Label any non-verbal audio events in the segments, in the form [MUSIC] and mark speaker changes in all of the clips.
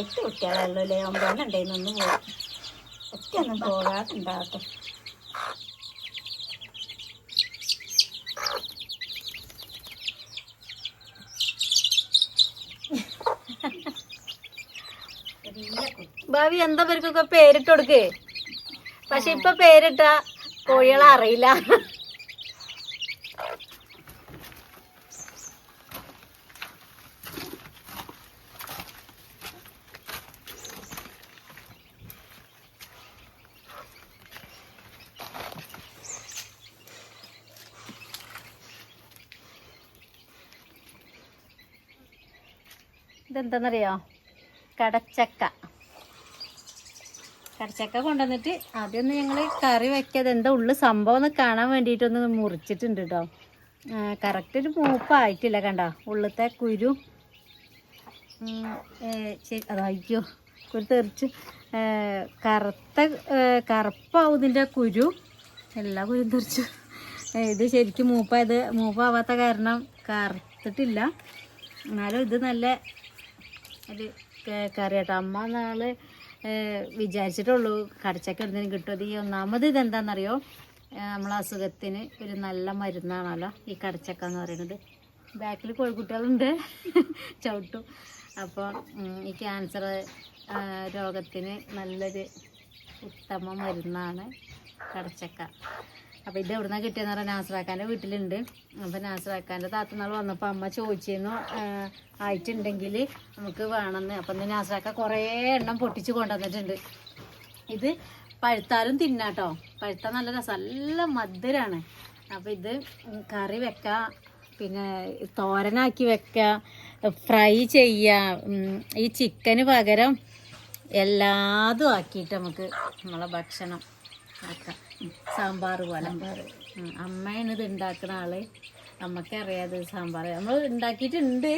Speaker 1: എട്ട് കുട്ടികളല്ലോ അല്ലേ? ഒമ്പതെണ്ണം ഉണ്ടായിരുന്നു ഒന്ന് ഒറ്റ ഒറ്റയൊന്നും പോകാത്തുണ്ടാകട്ടെ ചെറിയ
Speaker 2: ഭാവി എന്താ പേർക്കൊക്കെ പേരിട്ട് കൊടുക്കേ. പക്ഷെ ഇപ്പൊ പേരിട്ട കോഴികളെ അറിയില്ല. ഇതെന്താന്നറിയോ? കടച്ചക്ക. കടച്ചക്ക കൊണ്ടുവന്നിട്ട് ആദ്യമൊന്ന് ഞങ്ങൾ കറി വെക്കാതെ എന്താ ഉള്ളു സംഭവം ഒന്ന് കാണാൻ വേണ്ടിയിട്ടൊന്ന് മുറിച്ചിട്ടുണ്ട് കേട്ടോ കറക്റ്റ് ഒരു മൂപ്പായിട്ടില്ല കണ്ട? ഉള്ളത്തെ കുരു. അതായിക്കോ കുരു തെറിച്ച്. കറുത്ത കറുപ്പാവും ഇതിന്റെ കുരു. എല്ലാ കുരും തെറിച്ചു. ഇത് ശരിക്കും മൂപ്പായത് മൂപ്പാവാത്ത കാരണം കറുത്തിട്ടില്ല. എന്നാലും ഇത് നല്ല ഒരു കറിയാട്ടോ. അമ്മ നാൾ വിചാരിച്ചിട്ടുള്ളൂ കടച്ചക്ക എന്തെങ്കിലും കിട്ടും. ഈ ഒന്നാമത് ഇതെന്താണെന്നറിയോ നമ്മളെ അസുഖത്തിന് ഒരു നല്ല മരുന്നാണല്ലോ ഈ കടച്ചക്ക എന്ന് പറയുന്നത്. ബാക്കിൽ കോഴിക്കുട്ടികളുണ്ട്. [LAUGHS] ചവിട്ടും. അപ്പോൾ ഈ ക്യാൻസർ രോഗത്തിന് നല്ലൊരു ഉത്തമ മരുന്നാണ് കടച്ചക്ക അപ്പോൾ ഇത് എവിടുന്ന കിട്ടിയെന്ന് പറഞ്ഞാൽ നാസറാക്കാന്റെ വീട്ടിലുണ്ട്. അപ്പോൾ നാസറാക്കാന്റെ താത്തനാൾ വന്നപ്പോൾ അമ്മ ചോദിച്ചിരുന്നു ആയിട്ടുണ്ടെങ്കിൽ നമുക്ക് വേണമെന്ന്. അപ്പം ഇന്ന് നാസറാക്ക കുറേ എണ്ണം പൊട്ടിച്ച് കൊണ്ടുവന്നിട്ടുണ്ട്. ഇത് പഴുത്താലും തിന്നാട്ടോ. പഴുത്ത നല്ല രസം നല്ല മധുരമാണ് അപ്പോൾ ഇത് കറി വെക്കാം പിന്നെ തോരനാക്കി വെക്കുക ഫ്രൈ ചെയ്യുക ഈ ചിക്കന് പകരം എല്ലാതും ആക്കിയിട്ട് നമുക്ക് നമ്മളെ ഭക്ഷണം ആക്കാം. സാമ്പാർ പോലെ. അമ്മയാണ് ഇത് ഉണ്ടാക്കുന്ന ആൾ. അമ്മയ്ക്ക് അറിയാതെ സാമ്പാർ നമ്മൾ ഉണ്ടാക്കിയിട്ടുണ്ട്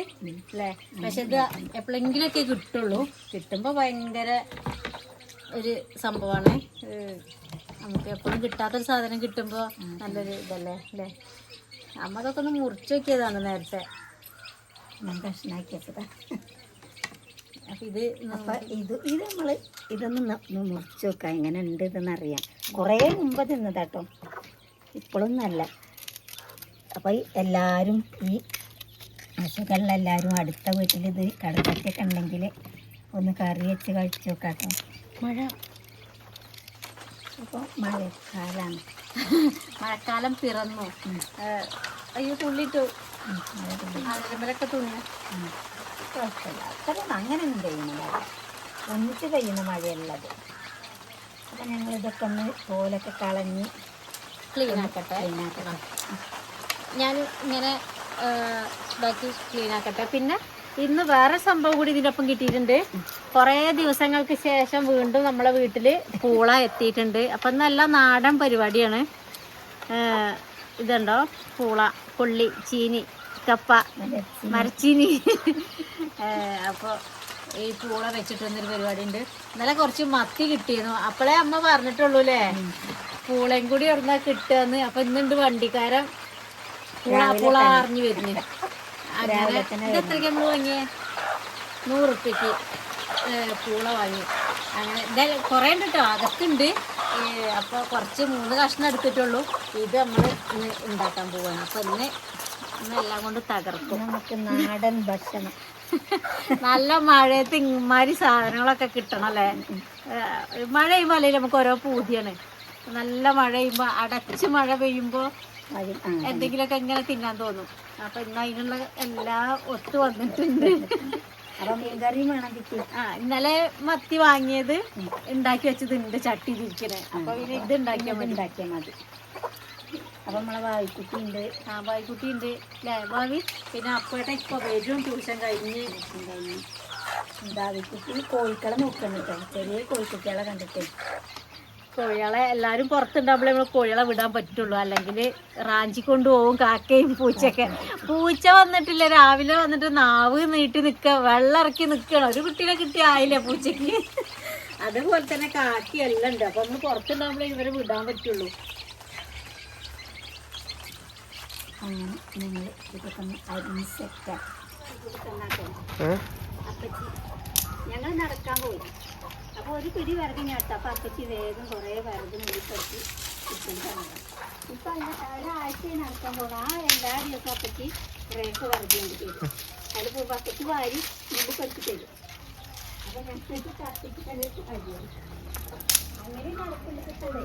Speaker 2: അല്ലേ പക്ഷെ ഇത് എപ്പോഴെങ്കിലൊക്കെ കിട്ടുള്ളൂ. കിട്ടുമ്പോൾ ഭയങ്കര ഒരു സംഭവമാണ് നമുക്ക് എപ്പോഴും കിട്ടാത്തൊരു സാധനം കിട്ടുമ്പോൾ നല്ലൊരു ഇതല്ലേ അല്ലേ അമ്മ അതൊക്കെ ഒന്ന് മുറിച്ച് നോക്കിയതാണ് നേരത്തെ.
Speaker 1: ഞാൻ കഷ്ണാക്കി വെച്ചതാ
Speaker 2: അപ്പം ഇത്
Speaker 1: അപ്പൊ ഇത് ഇത് നമ്മൾ ഇതൊന്ന് മുറിച്ച് നോക്കാം. എങ്ങനെ ഉണ്ട് ഇതെന്ന് അറിയാം കുറേ മുമ്പ് തിന്നതാട്ടോ ഇപ്പോഴും നല്ല അപ്പൊ ഈ എല്ലാരും ഈ അസുഖങ്ങളിലെല്ലാരും അടുത്ത വീട്ടിൽ ഇത് കടക്കൊക്കെ ഉണ്ടെങ്കിൽ ഒന്ന് കറി വെച്ച് കഴിച്ചു നോക്കാട്ടോ.
Speaker 2: മഴ.
Speaker 1: അപ്പോൾ മഴക്കാലാണ്
Speaker 2: മഴക്കാലം പിറന്നു. അയ്യോ തുള്ളിട്ടു.
Speaker 1: മഴ തുള്ളി.
Speaker 2: അതിരമ്പലൊക്കെ തുണി
Speaker 1: ഉം. കുഴപ്പമില്ല. അത്രയും അങ്ങനെ ഒന്നും പെയ്യുന്നില്ല ഒന്നിച്ച് പെയ്യുന്ന മഴയുള്ളത്. അപ്പം ഞങ്ങൾ ഇതൊക്കെ ഒന്ന് തോലൊക്കെ കളഞ്ഞ്
Speaker 2: ക്ലീൻ ആക്കട്ടെ.
Speaker 1: ക്ലീനാക്കണം
Speaker 2: ഞാൻ ഇങ്ങനെ ബാക്കി ക്ലീൻ ആക്കട്ടെ. പിന്നെ ഇന്ന് വേറെ സംഭവം കൂടി ഇതിനൊപ്പം കിട്ടിയിട്ടുണ്ട്. കുറേ ദിവസങ്ങൾക്ക് ശേഷം വീണ്ടും നമ്മളെ വീട്ടിൽ പൂള എത്തിയിട്ടുണ്ട്. അപ്പം നല്ല നാടൻ പരിപാടിയാണ്. ഇതുണ്ടോ? പൂള പുള്ളി ചീനി. കപ്പ. മരച്ചീനി. [LAUGHS] അപ്പോൾ ഈ പൂള വെച്ചിട്ടൊന്നൊരു പരിപാടി ഉണ്ട് ഇന്നലെ കുറച്ച് മത്തി കിട്ടിയിരുന്നു. അപ്പോഴേ അമ്മ പറഞ്ഞിട്ടുള്ളൂ അല്ലേ പൂളയും കൂടി എവിടുന്ന കിട്ടുകയെന്ന്. അപ്പൊ ഇന്നുണ്ട് വണ്ടിക്കാരൻ. പൂള പൂള അറിഞ്ഞു വരുന്നു. അങ്ങനെ ഇത് എത്രയ്ക്ക് നമ്മൾ വാങ്ങിയേ? നൂറ് റുപ്യക്ക് പൂള വാങ്ങി. അങ്ങനെ എന്തായാലും കുറേ ഉണ്ട് കേട്ടോ അകത്തുണ്ട്. അപ്പോൾ കുറച്ച് മൂന്ന് കഷ്ണം എടുത്തിട്ടുള്ളൂ. ഇത് നമ്മൾ ഇന്ന് ഉണ്ടാക്കാൻ പോവാണ്. അപ്പോൾ ഇന്ന് ഇന്ന് എല്ലാം കൊണ്ട് തകർക്കും.
Speaker 1: നമുക്ക് നാടൻ ഭക്ഷണം.
Speaker 2: നല്ല മഴയത്ത് ഇമാതിരി സാധനങ്ങളൊക്കെ കിട്ടണം അല്ലേ? മഴ പെയ്യുമ്പോൾ അല്ലെങ്കിൽ നമുക്ക് ഓരോ പൂതിയാണ്. നല്ല മഴ പെയ്യുമ്പോൾ അടച്ച് മഴ പെയ്യുമ്പോൾ
Speaker 1: വഴി
Speaker 2: എന്തെങ്കിലുമൊക്കെ ഇങ്ങനെ തിന്നാൻ തോന്നും. അപ്പൊ ഇന്ന് അതിനുള്ള എല്ലാം ഒത്തു വന്നിട്ടുണ്ട്. ഇന്നലെ മത്തി വാങ്ങിയത് ഉണ്ടാക്കി വെച്ചത് ഉണ്ട് ചട്ടി തിരിക്കണേ അപ്പൊ പിന്നെ ഇത് ഉണ്ടാക്കിയാൽ മതി.
Speaker 1: ഉണ്ടാക്കിയാൽ മതി. അപ്പം നമ്മളെ വായിക്കുട്ടി ഉണ്ട്
Speaker 2: ആ വായിക്കുട്ടി ഉണ്ട് അല്ലേ ഭാവി പിന്നെ അപ്പോഴത്തെ ഇപ്പൊ വരും ട്യൂഷൻ കഴിഞ്ഞ്
Speaker 1: കഴിഞ്ഞ് ഉണ്ടാവിക്കുട്ടി കോഴിക്കളെ നോക്കണം കേട്ടോ ചെറിയ കോഴിക്കുട്ടികളെ കണ്ടിട്ട്.
Speaker 2: കോഴികളെ എല്ലാരും പുറത്തുണ്ടാകുമ്പോഴേ നമ്മൾ കോഴികളെ വിടാൻ പറ്റുള്ളൂ. അല്ലെങ്കിൽ റാഞ്ചി കൊണ്ടുപോകും കാക്കയും പൂച്ചയൊക്കെ. പൂച്ച വന്നിട്ടില്ല. രാവിലെ വന്നിട്ട് നാവ് നീട്ടി നിൽക്കുക വെള്ളം ഇറക്കി നിൽക്കണം ഒരു കുട്ടീനെ കിട്ടി ആയില്ല പൂച്ചയ്ക്ക് അതുപോലെ തന്നെ കാക്കി എല്ലാം ഉണ്ട്. അപ്പൊ നമ്മൾ പുറത്തുണ്ടാകുമ്പോഴേ ഇവരെ വിടാൻ പറ്റുള്ളൂ.
Speaker 1: അങ്ങനെ നിങ്ങൾ ഇതൊക്കെ അരിഞ്ഞ് സെറ്റാക്കി
Speaker 2: അപ്പച്ചി
Speaker 1: ഞങ്ങൾ നടക്കാൻ പോയി അപ്പോൾ ഒരു പിടി വിറക് എടുത്തു അപ്പോൾ അപ്പച്ചി വേഗം കുറേ വിറക് മുടിപ്പറ്റി കിട്ടുന്നതാണ് ഇപ്പം അതിന്റെ ഒരാഴ്ച നടക്കാൻ പോകണം ആ എല്ലാ ദിവസവും അപ്പച്ചി കുറേയൊക്കെ വിറക് കൊണ്ട് തരും അതിൽ പോകുമ്പോൾ അപ്പച്ചി വാരി മുടിപ്പറ്റി തരും. അപ്പോൾ ഞങ്ങൾക്ക് അപ്പച്ചി തന്നെ കഴിയും അങ്ങനെ നടക്കുന്നത് കൂടെ.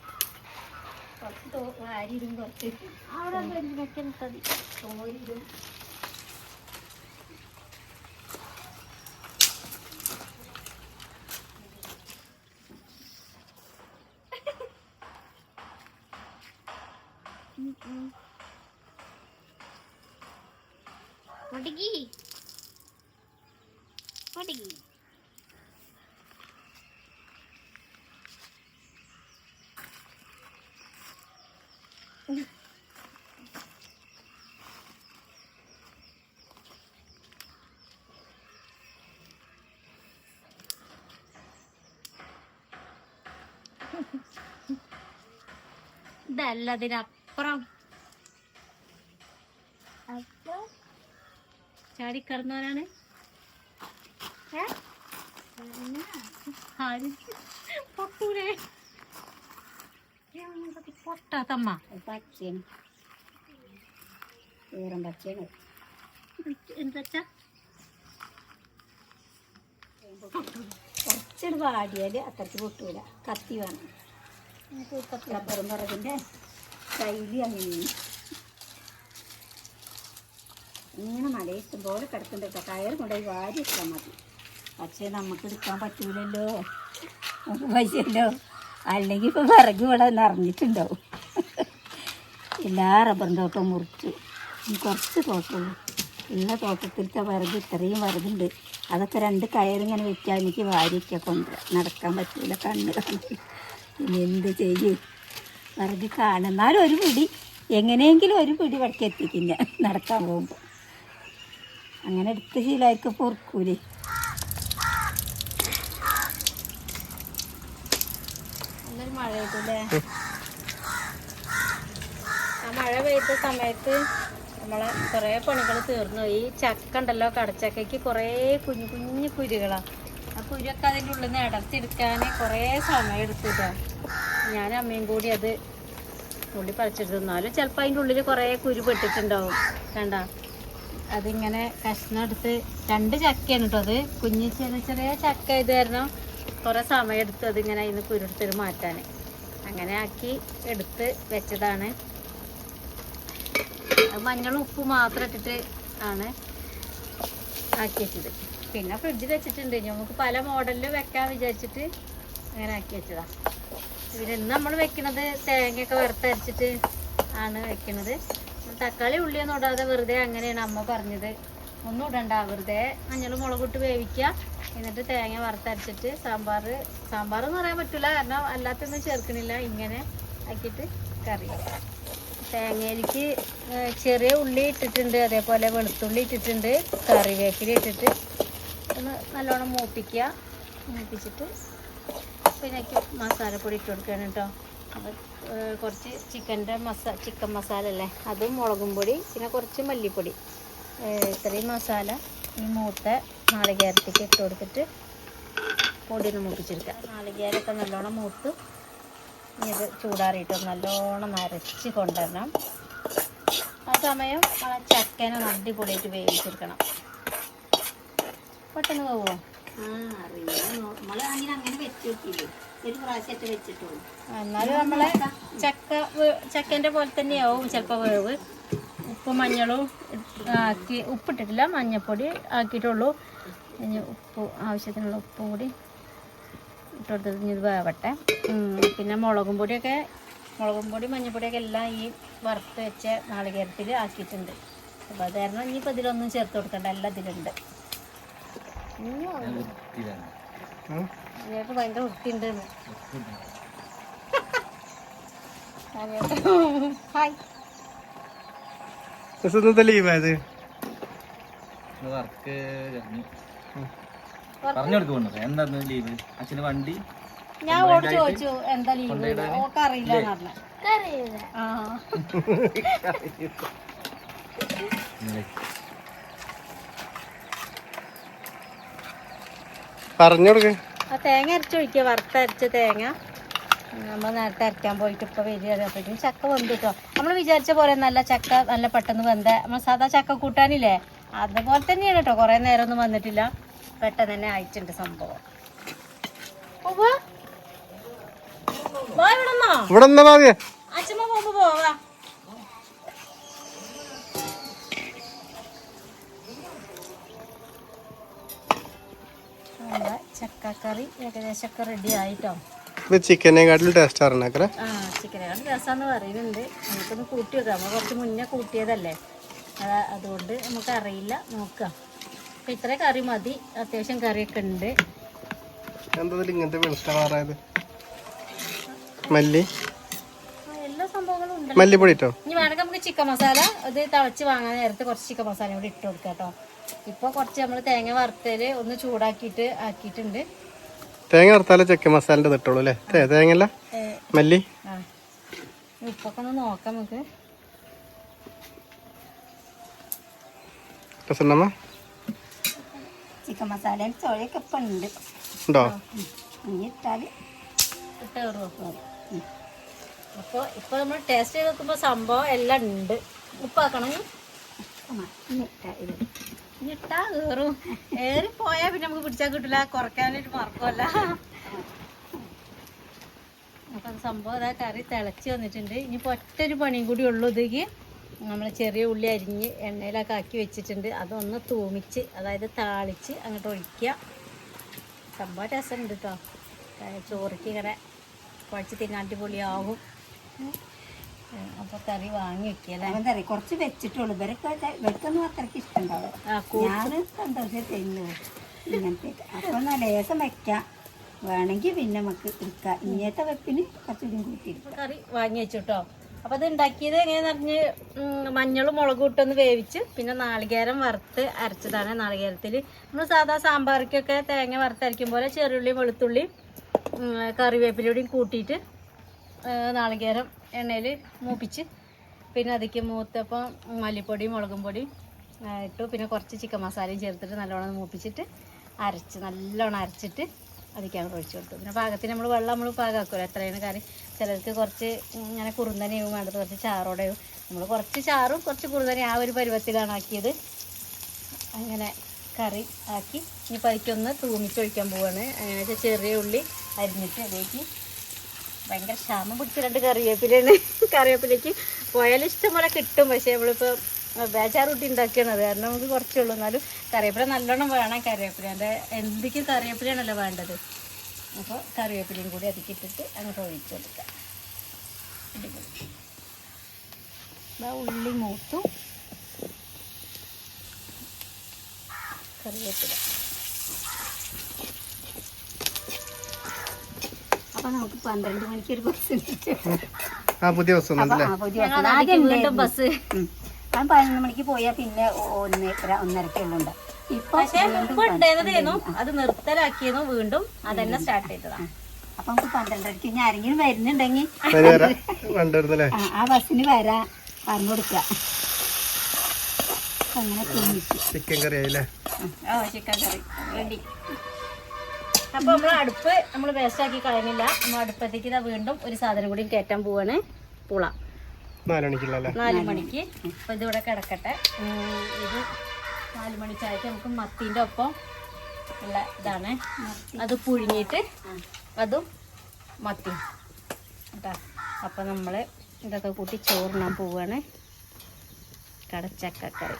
Speaker 1: കുറച്ച് തോ വാരിയിടും കുറച്ച്
Speaker 2: അവിടെ എന്തൊക്കെ തടി
Speaker 1: തോരിടും
Speaker 2: ഒടുങ്ങി ഒടുങ്ങി ഇതല്ല ചാടി ചാടിക്കടന്നവരാണ് പൊട്ടൂലേ. പൊട്ടാത്തമ്മ.
Speaker 1: പച്ചയാണ്. വേറം പച്ചയാണ്.
Speaker 2: എന്താ
Speaker 1: കുറച്ചൊരു വാടിയാൽ അത്രയ്ക്ക് പൊട്ടൂല. കത്തി വേണം. റബ്ബറും പറകിന്റെ ശൈലി അങ്ങനെയാണ്. ഇങ്ങനെ മല ഇഷ്ടം പോലെ കിടക്കുന്നുണ്ട് കേട്ടോ. കയർ കൊണ്ടുപോയി വാരി ഇട്ടാൽ മതി. പക്ഷേ നമുക്ക് എടുക്കാൻ പറ്റൂലല്ലോ. നമുക്ക് പൈസയല്ലോ അല്ലെങ്കിൽ ഇപ്പം വിറക് ഇവിടെ നിറഞ്ഞിട്ടുണ്ടാവും. എല്ലാ റബ്ബറും തോട്ടവും മുറിച്ചു. കുറച്ച് തോട്ടമുള്ളൂ ഉള്ള തോട്ടത്തിലത്തെ വിറക് ഇത്രയും വിറകുണ്ട് അതൊക്കെ രണ്ട് കയറിങ്ങനെ വെച്ചാൽ എനിക്ക് വാരിക്ക കൊണ്ട് നടക്കാൻ പറ്റില്ല കണ്ണ് കാണും ഇനി എന്ത് ചെയ്യും? വിറക് കാണും. എന്നാലും ഒരു പിടി. എങ്ങനെയെങ്കിലും ഒരു പിടി വടക്ക് എത്തിക്കും ഞാൻ നടക്കാൻ പോകുമ്പോൾ അങ്ങനെ എടുത്ത് ശീലമായിരിക്കും പൊറുക്കൂലേ.
Speaker 2: ആ മഴ പെയ്ത സമയത്ത് നമ്മളെ കുറേ പണികൾ തീർന്നു. ഈ ചക്ക ഉണ്ടല്ലോ കടച്ചക്കയ്ക്ക് കുറേ കുഞ്ഞു കുഞ്ഞു കുരുകളാണ് ആ കുരുവൊക്കെ അതിന്റെ ഉള്ളിൽ നിന്ന് അടർത്തിയെടുക്കാൻ കുറേ സമയം എടുത്തിട്ടോ. ഞാൻ അമ്മയും കൂടി അത് ഉള്ളി പറിച്ചെടുത്ത്. എന്നാലും ചിലപ്പോൾ അതിന്റെ ഉള്ളിൽ കുറേ കുരു പെട്ടിട്ടുണ്ടാവും. കണ്ട? അതിങ്ങനെ കഷ്ണം എടുത്ത് രണ്ട് ചക്കയാണ് കേട്ടോ അത്. കുഞ്ഞു ചെറിയ ചെറിയ ചക്ക ഇത് കാരണം കുറേ സമയം എടുത്തു അതിങ്ങനെ അതിന് കുരുടുത്തിട്ട് മാറ്റാൻ അങ്ങനെ ആക്കി എടുത്ത് വെച്ചതാണ്. മഞ്ഞളും ഉപ്പും മാത്രം ഇട്ടിട്ട് ആണ് ആക്കി വെച്ചത് പിന്നെ ഫ്രിഡ്ജിൽ വെച്ചിട്ടുണ്ട്. നമുക്ക് പല മോഡലിൽ വെക്കാൻ വിചാരിച്ചിട്ട് അങ്ങനെ ആക്കി വെച്ചതാ. പിന്നെ ഇന്ന് നമ്മൾ വെക്കുന്നത് തേങ്ങയൊക്കെ വറുത്തരച്ചിട്ട് ആണ് വെക്കുന്നത് തക്കാളി ഉള്ളിയൊന്നും ഇടാതെ വെറുതെ അങ്ങനെയാണ് അമ്മ പറഞ്ഞത്. ഒന്നും ഇടണ്ട. വെറുതെ മഞ്ഞളും മുളകിട്ട് വേവിക്കുക. എന്നിട്ട് തേങ്ങ വറുത്തരച്ചിട്ട് സാമ്പാർ സാമ്പാർ എന്ന് പറയാൻ പറ്റില്ല കാരണം അല്ലാത്തൊന്നും ചേർക്കുന്നില്ല ഇങ്ങനെ ആക്കിയിട്ട് കറി. തേങ്ങയിലേക്ക് ചെറിയ ഉള്ളി ഇട്ടിട്ടുണ്ട്. അതേപോലെ വെളുത്തുള്ളി ഇട്ടിട്ടുണ്ട്. കറിവേപ്പില ഇട്ടിട്ട് ഒന്ന് നല്ലോണം മൂപ്പിക്കുക. മൂപ്പിച്ചിട്ട് പിന്നെ മസാലപ്പൊടി ഇട്ട് കൊടുക്കുകയാണ് കേട്ടോ. അപ്പോൾ കുറച്ച് ചിക്കന്റെ മസാ ചിക്കൻ മസാല അല്ലേ? അതും മുളകും പൊടി പിന്നെ കുറച്ച് മല്ലിപ്പൊടി. ഇത്രയും മസാല ഈ മൂത്ത നാളികേരത്തേക്ക് ഇട്ട് കൊടുത്തിട്ട് പൊടി ഒന്ന് മൂപ്പിച്ചെടുക്കുക. നാളികേരമൊക്കെ നല്ലോണം മൂത്ത് ഇനി ഇത് ചൂടാറിയിട്ട് നല്ലോണം നരച്ച് കൊണ്ടുവരണം. ആ സമയം ആ ചക്കനെ അടിപൊളിയായിട്ട് വേവിച്ചെടുക്കണം. പെട്ടെന്ന് പോവോ? എന്നാലും നമ്മളെ ചക്ക ചക്കന്റെ പോലെ തന്നെയാവും ചിലപ്പോൾ വേവ്. ഉപ്പ് മഞ്ഞളും ആക്കി ഉപ്പിട്ടിട്ടില്ല മഞ്ഞൾപ്പൊടി ആക്കിയിട്ടുള്ളൂ. ഇനി ഉപ്പ് ആവശ്യത്തിനുള്ള ഉപ്പ് കൂടി ഇട്ട് കൊടുത്തത് ഇനി ഇത് വേവട്ടെ പിന്നെ മുളകും പൊടിയൊക്കെ മുളകും പൊടി മഞ്ഞൾപ്പൊടിയൊക്കെ എല്ലാം ഈ വറുത്ത് വെച്ച നാളികേരത്തിൽ ആക്കിയിട്ടുണ്ട്. അപ്പോൾ അത് കാരണം ഇനിയിപ്പോൾ ഇതിലൊന്നും ചേർത്ത് കൊടുക്കണ്ട എല്ലാം ഇതിലുണ്ട്. ഭയങ്കര വൃത്തിയുണ്ട് [LAUGHS] ഹായ്.
Speaker 3: ലീവായത്
Speaker 4: വർക്ക് പറഞ്ഞു കൊടുക്കുന്നുണ്ട് എന്തായിരുന്നു ലീവ് അച്ഛന് വണ്ടി
Speaker 2: ഞാൻ ഓട് ചോദിച്ചു എന്താ ലീവ് ഓക്ക് അറിയില്ല എന്ന് പറഞ്ഞു. ആ. ആ തേങ്ങ അരച്ച് ഒഴിക്കുക വറുത്തരച്ച തേങ്ങ. നമ്മൾ നേരത്തെ അരക്കാൻ പോയിട്ട് ഇപ്പോൾ വരികയാണ് അപ്പോഴേക്കും ചക്ക വെന്ത് കേട്ടോ നമ്മൾ വിചാരിച്ച പോലെ നല്ല ചക്ക നല്ല പെട്ടെന്ന് വെന്ത. നമ്മൾ സാധാ ചക്ക കൂട്ടാനില്ലേ? അതുപോലെ തന്നെയാണ് കേട്ടോ കുറേ നേരമൊന്നും വന്നിട്ടില്ല. പെട്ടെന്ന് തന്നെ ആയിട്ടുണ്ട് സംഭവം. ഇവിടെ അച്ഛമ്മ പോകുമ്പോ പോവാ ചക്കക്കറി ഏകദേശമൊക്കെ റെഡി ആയിട്ടോ?
Speaker 3: ചിക്കനെ ചിക്കനെക്കാട്ടിലും ടേസ്റ്റ് അറിഞ്ഞേക്കല്ലേ
Speaker 2: ആ കാട്ടിൽ രസമാന്ന് പറയുന്നുണ്ട്. നമുക്കൊന്ന് കൂട്ടി വെക്കാം. നമ്മൾ കുറച്ച് മുന്നേ കൂട്ടിയതല്ലേ? അതുകൊണ്ട് നമുക്ക് അറിയില്ല നോക്കാം. അപ്പം ഇത്ര കറി മതി. അത്യാവശ്യം കറിയൊക്കെ ഉണ്ട്.
Speaker 3: എന്താ ഇങ്ങനത്തെ വെളിച്ച മല്ലി?
Speaker 2: എല്ലാ സംഭവങ്ങളും ഉണ്ട്
Speaker 3: മല്ലിപ്പൊടി ഇട്ടോ?
Speaker 2: ഇനി വേണമെങ്കിൽ നമുക്ക് ചിക്കൻ മസാല ഇത് തളച്ച് വാങ്ങാൻ നേരത്തെ കുറച്ച് ചിക്കൻ മസാല കൂടി ഇട്ട് കൊടുക്കാം കേട്ടോ. ഇപ്പോൾ കുറച്ച് നമ്മൾ തേങ്ങ വറുത്തൽ ഒന്ന് ചൂടാക്കിയിട്ട് ആക്കിയിട്ടുണ്ട്.
Speaker 3: തേങ്ങ വറുത്താലേ ചിക്കൻ മസാലന്റെ ഇട്ടുള്ളൂ അല്ലേ? തേ- തേങ്ങയല്ല? മല്ലി?
Speaker 2: ഉപ്പൊക്കെ ഒന്ന് നോക്കാം നമുക്ക്.
Speaker 3: രസമുണ്ടമ്മ
Speaker 1: ചിക്കൻ മസാലയും ചോഴയൊക്കെ ഇപ്പം ഉണ്ട്.
Speaker 3: ഉണ്ടോ?
Speaker 1: ഇനി ഇട്ടാൽ
Speaker 2: അപ്പോൾ ഇപ്പോൾ നമ്മൾ ടേസ്റ്റ് ചെയ്ത് നോക്കുമ്പോൾ സംഭവം എല്ലാം ഉണ്ട്. ഉപ്പാക്കണം
Speaker 1: ഇനി
Speaker 2: ഇട്ടാ കയറും ഏറി പോയാൽ പിന്നെ നമുക്ക് പിടിച്ചാൽ കിട്ടില്ല കുറയ്ക്കാനായിട്ട് മറക്കുമല്ല അപ്പം സംഭവം അതാ കറി തിളച്ച് വന്നിട്ടുണ്ട്. ഇനിയിപ്പോൾ ഒറ്റൊരു പണിയും കൂടി ഉള്ളൂ ഇതേക്ക്. നമ്മൾ ചെറിയ ഉള്ളി അരിഞ്ഞ് എണ്ണയിലൊക്കെ ആക്കി വെച്ചിട്ടുണ്ട്. അതൊന്ന് തൂമിച്ച് അതായത് താളിച്ച് അങ്ങോട്ട് ഒഴിക്കുക. സംഭവം രസമുണ്ട് കേട്ടോ ചോറിക്ക് ഇങ്ങനെ കുഴച്ച് തിന്നാണ്ടി പൊളിയാവും അപ്പോൾ കറി വാങ്ങി വെക്കല്ലേ
Speaker 1: അവൻ കറി കുറച്ച് വെച്ചിട്ടുള്ളൂ. ഇവരൊക്കെ വെക്കുന്ന ഇവർക്കൊന്നും അത്രയ്ക്ക് ഇഷ്ടമുണ്ടാവും ഞാൻ സന്തോഷം തിന്നു ഇങ്ങനത്തെ അപ്പോൾ നല്ല ലേസം വെക്കാം. വേണമെങ്കിൽ പിന്നെ നമുക്ക് എടുക്കാം. ഇങ്ങനത്തെ വെപ്പിന് കുറച്ചുകൂടി കൂട്ടി
Speaker 2: കറി വാങ്ങി വെച്ചു കേട്ടോ അപ്പോൾ അത് ഉണ്ടാക്കിയത് എങ്ങനെയാന്ന് പറഞ്ഞ് മഞ്ഞളും മുളകും ഇട്ടൊന്ന് വേവിച്ച് പിന്നെ നാളികേരം വറുത്ത് അരച്ചതാണ്. നാളികേരത്തിൽ നമ്മൾ സാധാ സാമ്പാറിക്കൊക്കെ തേങ്ങ വറുത്തരയ്ക്കും പോലെ ചെറുള്ളിയും വെളുത്തുള്ളി ഉം, കറിവേപ്പിലൂടെയും കൂട്ടിയിട്ട് നാളികേരം എണ്ണയിൽ മൂപ്പിച്ച് പിന്നെ അതിക്ക് മൂത്തപ്പം മല്ലിപ്പൊടിയും മുളകും പൊടിയും ഇട്ടു. പിന്നെ കുറച്ച് ചിക്കൻ മസാലയും ചേർത്തിട്ട് നല്ലോണം മൂപ്പിച്ചിട്ട് അരച്ച് നല്ലോണം അരച്ചിട്ട് അതിക്കാണ് ഒഴിച്ചു കൊടുത്തു. പിന്നെ പാകത്തിന് നമ്മൾ വെള്ളം നമ്മൾ പാകമാക്കുമല്ലോ എത്രയാണ് കറി? ചിലർക്ക് കുറച്ച് ഇങ്ങനെ കുറുന്തനയും വേണ്ടത് കുറച്ച് ചാറോടെയും നമ്മൾ കുറച്ച് ചാറും കുറച്ച് കുറുന്തനയും ആ ഒരു പരുവത്തിലാണ് ആക്കിയത്. അങ്ങനെ കറി ആക്കി. ഇനി പരിക്കൊന്ന് തൂമിച്ചൊഴിക്കാൻ പോവാണ്. അങ്ങനെ ചെറിയ ഉള്ളി അരിഞ്ഞിട്ട് അതിലേക്ക് ഭയങ്കര ക്ഷാമം പിടിച്ച രണ്ട് കറിവേപ്പിലാണ് കറിവേപ്പിലേക്ക് പോയാൽ ഇഷ്ടം പോലെ കിട്ടും. പക്ഷേ നമ്മളിപ്പോൾ ബേജാറൂട്ടി ഉണ്ടാക്കുകയാണ് അത്. കാരണം നമുക്ക് കുറച്ചേ ഉള്ളൂ. എന്നാലും കറിവേപ്പില നല്ലോണം വേണം. കറിവേപ്പില എന്റെ എന്തൊക്കെ കറിവേപ്പിലയാണല്ലോ വേണ്ടത്? അപ്പോൾ കറിവേപ്പിലയും കൂടി അതിക്കിട്ടിട്ട് അങ്ങോട്ട് ഒഴിച്ചു കൊടുക്കാം. ഉള്ളി മൂത്തു. കറിവേപ്പില.
Speaker 1: അപ്പോൾ നമുക്ക് പന്ത്രണ്ട് മണിക്ക് ഒരു ബസ്
Speaker 3: ആ പുതിയ ബസ്
Speaker 2: വീണ്ടും ബസ്.
Speaker 1: ഞാൻ പതിനൊന്ന് മണിക്ക് പോയാൽ പിന്നെ ഒന്ന് ഒന്നരക്കേ ഉള്ളുണ്ട് ഇപ്പൊ
Speaker 2: പക്ഷേ ഉപ്പ് ഉണ്ടായിരുന്നതേന്നു അത് നിർത്തലാക്കിയതും വീണ്ടും അതന്നെ സ്റ്റാർട്ട് ചെയ്തതാണ്
Speaker 1: അപ്പൊ നമുക്ക് പന്ത്രണ്ടരക്ക് ഇനി ആരെങ്കിലും വരുന്നുണ്ടെങ്കിൽ
Speaker 3: വരെ വരാം
Speaker 1: ആ, ബസ്സിന് വരാ. പറഞ്ഞു കൊടുക്ക. അപ്പൊ അങ്ങനെ
Speaker 3: ചിക്കൻ കറി ആയില്ലേ?
Speaker 2: ഓ ചിക്കൻ കറി. റെഡി. അപ്പൊ നമ്മൾ അടുപ്പ് നമ്മൾ വേസ്റ്റ് ആക്കി കളയുന്നില്ല. നമ്മൾ അടുപ്പത്തേക്ക് ഇതാ വീണ്ടും ഒരു സാധനം കൂടി കയറ്റാൻ പോവാണ്. പുള.
Speaker 3: നാല് മണിക്കുള്ളല്ലേ
Speaker 2: നാല് മണിക്ക്. അപ്പൊ ഇതിവിടെ കിടക്കട്ടെ. ഇത് നാല് മണി ചായക്ക് നമുക്ക് മത്തിന്റെ ഒപ്പം ഉള്ള ഇതാണ്. അത് പുഴുങ്ങിയിട്ട് അതും മത്തി. കേട്ടോ. അപ്പം നമ്മൾ ഇതൊക്കെ കൂട്ടി ചോറിനാൻ പോവുകയാണ് കടച്ചക്കക്കറി.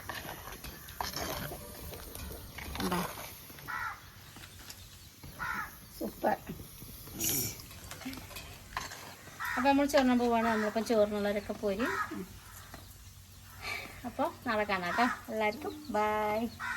Speaker 2: എന്താ
Speaker 1: സൂപ്പർ.
Speaker 2: അപ്പം നമ്മൾ ചോറിനാൻ പോവുകയാണ് നമ്മളിപ്പം ചോറിനുള്ളവരൊക്കെ പോരി അപ്പോൾ നാളെ കാണാം കേട്ടോ. എല്ലാവർക്കും ബൈ